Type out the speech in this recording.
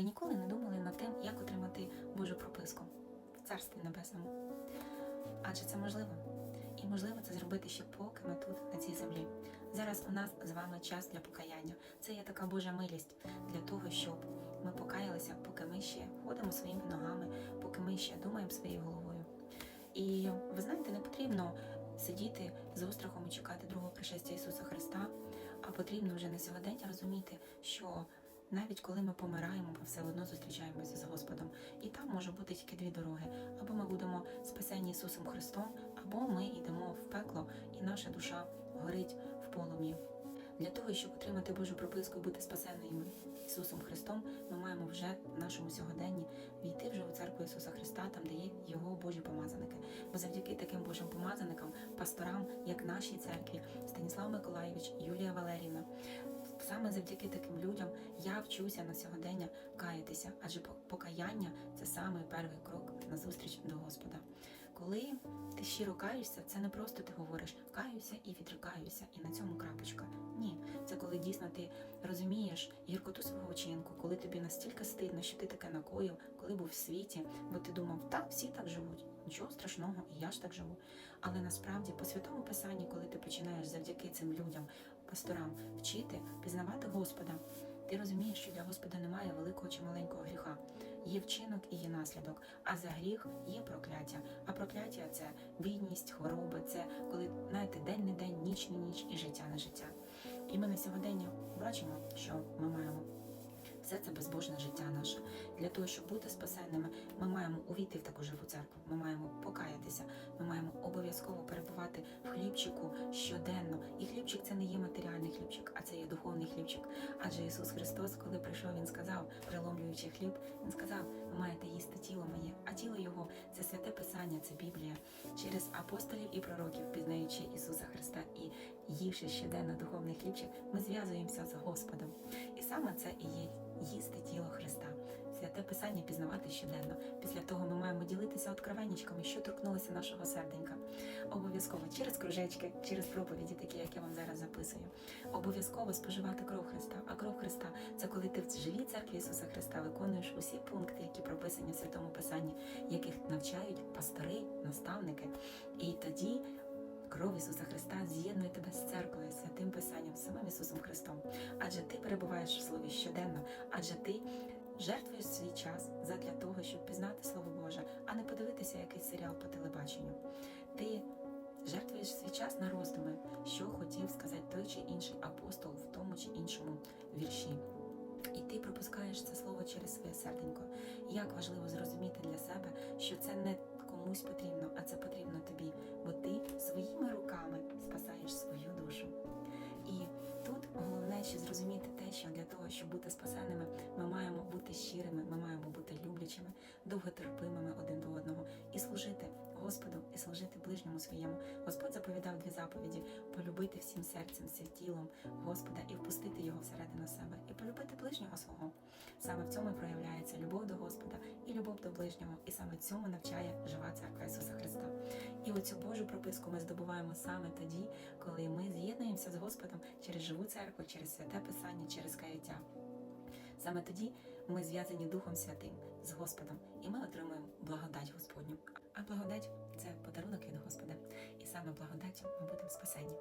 Ви ніколи не думали над тим, як отримати Божу прописку в Царстві Небесному? Адже це можливо. І можливо це зробити ще поки ми тут, на цій землі. Зараз у нас з вами час для покаяння. Це є така Божа милість для того, щоб ми покаялися, поки ми ще ходимо своїми ногами, поки ми ще думаємо своєю головою. І ви знаєте, не потрібно сидіти з острахом і чекати другого пришестя Ісуса Христа, а потрібно вже на сьогодення розуміти, що навіть коли ми помираємо, ми все одно зустрічаємося з Господом. І там може бути тільки дві дороги: або ми будемо спасені Ісусом Христом, або ми йдемо в пекло, і наша душа горить в полум'ї. Для того, щоб отримати Божу прописку і бути спасенними Ісусом Христом, ми маємо вже в нашому сьогоденні війти вже у церкву Ісуса Христа, там де є Його Божі помазаники. Бо завдяки таким Божим помазаникам, пасторам, як нашій церкві, Станіслав Миколаєвич, Юлія Валерівна, саме завдяки таким людям я вчуся на сьогодення каятися, адже по- покаяння це саме перший крок на зустріч до Господа. Коли ти щиро каєшся, це не просто ти говориш каюся і відрикаюся, і на цьому крапочка. Ні, це коли дійсно ти розумієш гіркоту свого вчинку, коли тобі настільки стидно, що ти таке накоїв, коли був в світі, бо ти думав, так, всі так живуть, нічого страшного, і я ж так живу. Але насправді по святому писанні, коли ти починаєш завдяки цим людям, пасторам, вчити, пізнавати Господа, ти розумієш, що для Господа немає великого чи маленького гріха. Є вчинок і є наслідок, а за гріх є прокляття. А прокляття це бідність, хвороби, це коли знаєте, день не день, ніч не ніч і життя не життя. І ми на сьогодення бачимо, що ми маємо. Все це безбожне життя наше. Для того, щоб бути спасенними, ми маємо увійти в таку живу церкву. Ми маємо покаятися. Ми маємо обов'язково перебувати в хлібчику щоденно. І хлібчик це не є матеріальний хлібчик, а це є духовний хлібчик. Адже Ісус Христос, коли прийшов, Він сказав, приломлюючи хліб, Він сказав: ви маєте їсти тіло моє, а тіло Його це святе Писання, це Біблія. Через апостолів і пророків, пізнаючи Ісуса Христа і ївши щоденно духовний хлібчик, ми зв'язуємося з Господом. І саме це і є їсти тіло Христа. Святе Писання пізнавати щоденно. Після того ми маємо ділитися откровенничками, що торкнулося нашого серденька. Обов'язково через кружечки, через проповіді, такі, як я вам зараз записую. Обов'язково споживати кров Христа. А кров Христа це коли ти в живій церкві Ісуса Христа виконуєш усі пункти, які прописані в Святому Писанні, яких навчають пастори, наставники. І тоді Кров Ісуса Христа з'єднує тебе з церквою, святим Писанням, самим Ісусом Христом. Адже ти перебуваєш в Слові щоденно, адже ти жертвуєш свій час задля того, щоб пізнати Слово Боже, а не подивитися якийсь серіал по телебаченню. Ти жертвуєш свій час на роздуми, що хотів сказати той чи інший апостол в тому чи іншому вірші. І ти пропускаєш це слово через своє серденько. Як важливо зрозуміти для себе, що це не комусь потрібно, а це потрібно тобі, бо ти своїми руками спасаєш свою душу. І тут головне ще зрозуміти що для того, щоб бути спасеними, ми маємо бути щирими, ми маємо бути люблячими, довготерпимими один до одного і служити Господу, і служити ближньому своєму. Господь заповідав дві заповіді: полюбити всім серцем, всім тілом Господа і впустити його всередину себе, і полюбити ближнього свого. Саме в цьому і проявляється любов до Господа і любов до ближнього, і саме цьому навчає жива церква Ісуса Христа. І оцю Божу прописку ми здобуваємо саме тоді, коли ми з'єднуємося з Господом живу церкву, через святе Писання, через каяття. Саме тоді ми зв'язані Духом Святим з Господом, і ми отримуємо благодать Господню. А благодать це подарунок від Господа, і саме благодаттю ми будемо спасені.